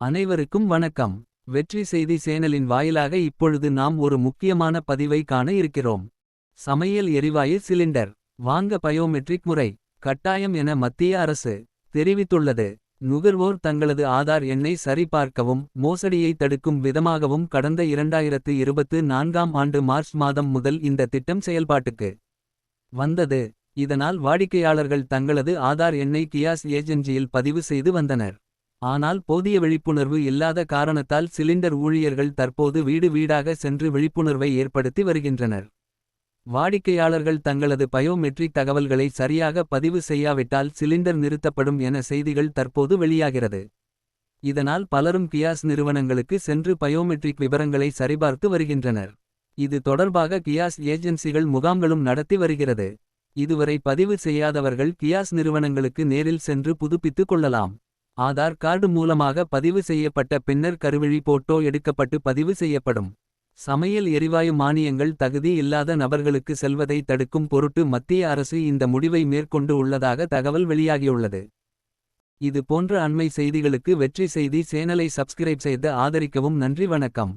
அனைவருக்கும் வணக்கம். வெற்றி செய்தி சேனலின் வாயிலாக இப்பொழுது நாம் ஒரு முக்கியமான பதிவை காண இருக்கிறோம். சமையல் எரிவாயு சிலிண்டர். வாங்க பயோமெட்ரிக் முறை. கட்டாயம் என மத்திய அரசு தெரிவித்துள்ளது. நுகர்வோர் தங்களது ஆதார் எண்ணை சரிபார்க்கவும் மோசடியை தடுக்கும் விதமாகவும் கடந்த இரண்டாயிரத்து இருபத்து நான்காம் ஆண்டு மார்ச் மாதம் முதல் இந்த திட்டம் செயல்பாட்டுக்கு வந்தது. இதனால் வாடிக்கையாளர்கள் தங்களது ஆதார் எண்ணை கியாஸ் ஏஜென்சியில் பதிவு செய்து வந்தனர். ஆனால் போதிய விழிப்புணர்வு இல்லாத காரணத்தால் சிலிண்டர் ஊழியர்கள் தற்போது வீடு வீடாக சென்று விழிப்புணர்வை ஏற்படுத்தி வருகின்றனர். வாடிக்கையாளர்கள் தங்களது பயோமெட்ரிக் தகவல்களை சரியாக பதிவு செய்யாவிட்டால் சிலிண்டர் நிறுத்தப்படும் என செய்திகள் தற்போது வெளியாகிறது. இதனால் பலரும் கியாஸ் நிறுவனங்களுக்கு சென்று பயோமெட்ரிக் விவரங்களை சரிபார்த்து வருகின்றனர். இது தொடர்பாக கியாஸ் ஏஜென்சிகள் முகாம்களும் நடத்தி வருகிறது. இதுவரை பதிவு செய்யாதவர்கள் கியாஸ் நிறுவனங்களுக்கு நேரில் சென்று புதுப்பித்துக் கொள்ளலாம். ஆதார் கார்டு மூலமாக பதிவு செய்யப்பட்ட பின்னர் கருவிழி போட்டோ எடுக்கப்பட்டு பதிவு செய்யப்படும். சமையல் எரிவாயு மானியங்கள் தகுதி இல்லாத நபர்களுக்கு செல்வதை தடுக்கும் பொருட்டு மத்திய அரசு இந்த முடிவை மேற்கொண்டு உள்ளதாக தகவல் வெளியாகியுள்ளது. இது போன்ற அண்மை செய்திகளுக்கு வெற்றி செய்தி சேனலை சப்ஸ்கிரைப் செய்து ஆதரிக்கவும் நன்றி வணக்கம்.